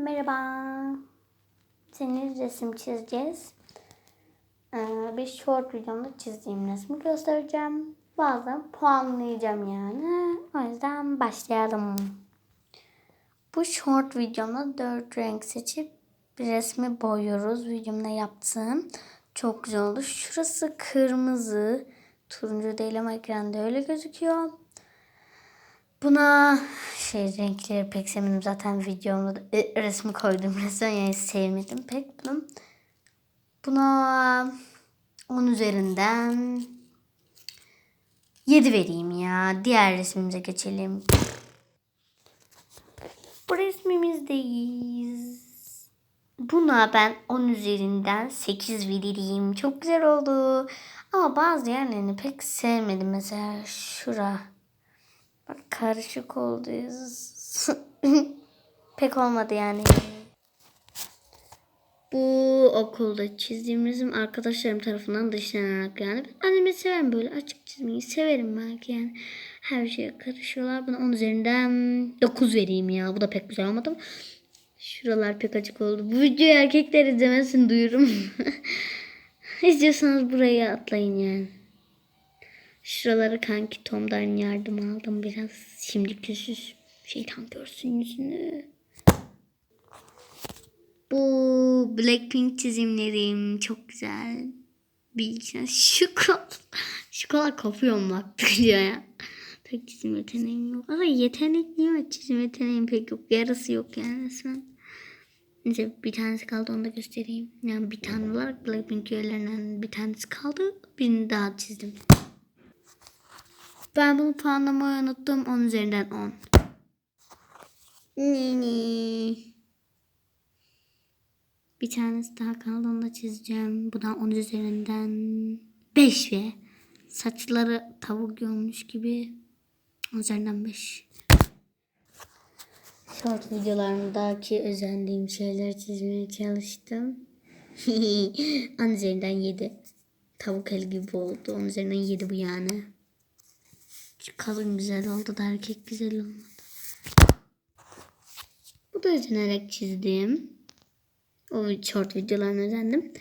Merhaba. Senin resim çizeceğiz. Ee, bir short videomda çizdiğim resmi göstereceğim. Bazen puanlayacağım yani. O yüzden başlayalım. Bu short videomda dört renk seçip bir resmi boyuyoruz. Videomda yaptığım çok güzel oldu. Şurası kırmızı. Turuncu değil ama ekranda öyle gözüküyor. Buna şey renkleri pek sevmedim. Zaten videomda da, resmi koydum resmen yani sevmedim pek bunu. Buna 10 üzerinden 7 vereyim ya. Diğer resmimize geçelim. Bu resmimizdeyiz. Buna ben 10 üzerinden 8 veririm. Çok güzel oldu. Ama bazı yerlerini pek sevmedim. Mesela şura. Karışık oldu. pek olmadı yani. Bu okulda çizdiğimizin arkadaşlarım tarafından dışlanarak yani. Annemi severim böyle açık çizmeyi severim belki yani. Her şeye karışıyorlar. Buna 10 üzerinden 9 vereyim ya. Bu da pek güzel olmadı. Şuralar pek açık oldu. Bu videoyu erkekler izlemesin duyurum. İstiyorsanız buraya atlayın yani. Şuraları kanki Tom'dan yardım aldım biraz. Şimdi küsüz. Şeytan görsün yüzünü. Bu Blackpink çizimlerim çok güzel. Bilgisayar şu kol. Şu kola kopuyorum bak diyor ya. Pek çizim yeteneğim yok. Ama yetenekliyim ve çizim yeteneğim pek yok. Yarısı yok yani resmen. Neyse bir tanesi kaldı onu da göstereyim. Yani bir tane olarak Blackpink üyelerinden bir tanesi kaldı. Birini daha çizdim. Ben bunu puanlamayı unuttum. 10 üzerinden 10. Nini. Bir tanesi daha kaldı onu da çizeceğim. Bu da 10 üzerinden 5 ve saçları tavuk yolmuş gibi 10 üzerinden 5. Short videolarımdaki özendiğim şeyler çizmeye çalıştım. 10 üzerinden 7. Tavuk el gibi oldu. 10 üzerinden 7 bu yani. Şu kalın güzel oldu da erkek güzel olmadı. Bu da özenerek çizdiğim. O short videolarını özendim.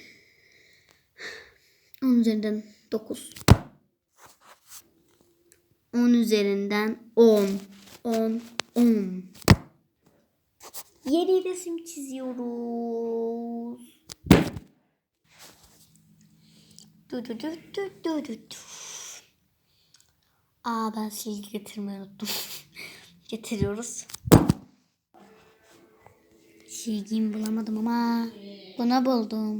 10 üzerinden 9. 10 üzerinden 10. 10. 10. Yeni resim çiziyoruz. Du du du du du du du. Aa ben silgi getirmeyi unuttum. Getiriyoruz. Silgimi bulamadım ama bunu buldum.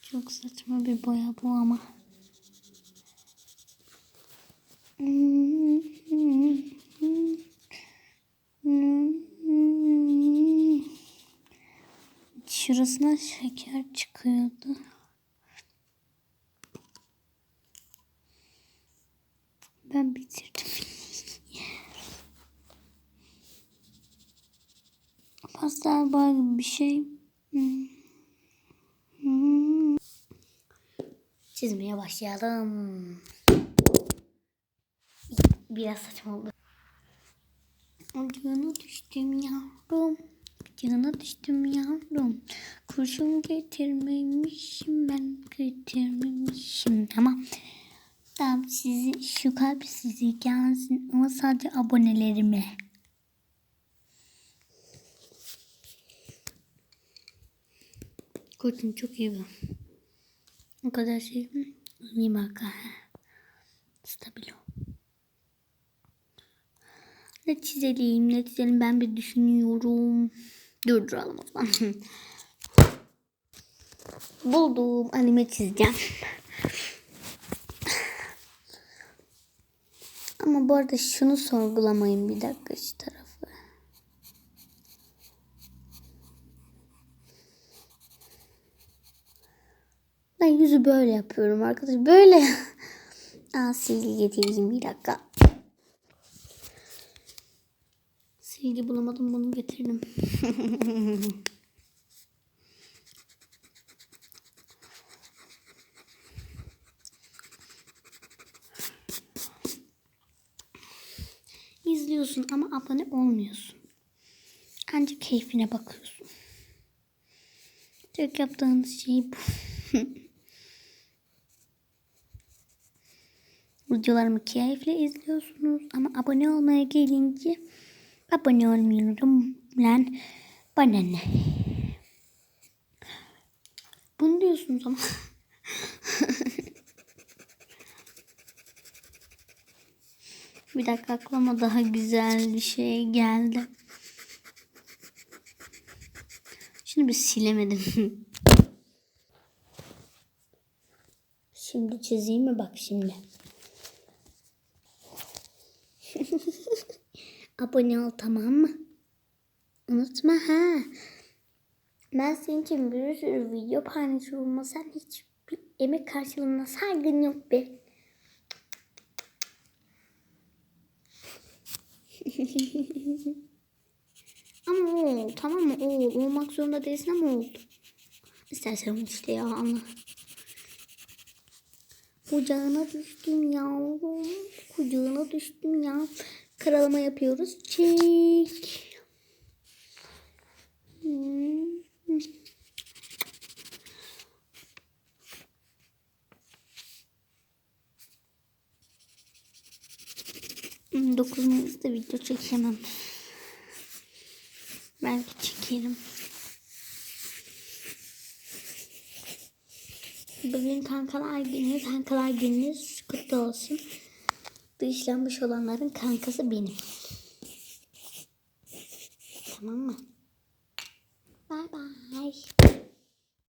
Çok saçma bir boya bu ama. Şurasına şeker çıkıyordu. Ben bitirdim. Pastel gibi bir şey. Çizmeye başlayalım. Biraz saçma oldu. Ucuna düştüm yavrum. Ucuna düştüm yavrum. Kurşun getirmemişim ben getirmemişim. Tamam. Tamam sizi şu kalp sizi gelsin ama sadece abonelerime. Kurtun çok iyi bu. O kadar şey mi? İyi bak. ha. Stabil o. Ne çizelim ne çizelim ben bir düşünüyorum. Durduralım o zaman. Buldum anime çizeceğim. Ama bu arada şunu sorgulamayın bir dakika şu tarafı. Ben yüzü böyle yapıyorum arkadaş. Böyle. Aa silgi getireyim bir dakika. Silgi bulamadım bunu getirdim. izliyorsun ama abone olmuyorsun. Ancak keyfine bakıyorsun. Tek yaptığınız şey bu. Videolarımı keyifle izliyorsunuz ama abone olmaya gelince abone olmuyorum lan bana ne? Bunu diyorsunuz ama bir dakika aklıma daha güzel bir şey geldi. Şimdi bir silemedim. şimdi çizeyim mi bak şimdi. Abone ol tamam mı? Unutma ha. Ben senin için bir sürü video paylaşıyorum ama sen hiç bir emek karşılığında saygın yok be. ama o tamam mı? O olmak zorunda değilsin ama oldu. İstersen işte ya Allah. Kucağına düştüm yavrum. Kucağına düştüm ya. Karalama yapıyoruz. Çek. Hmm. Hmm, 9 Mayıs'ta video çekemem. Belki çekerim. Bugün kankalar günü. Kankalar gününüz kutlu olsun. Dışlanmış olanların kankası benim. Tamam mı? Bye bye.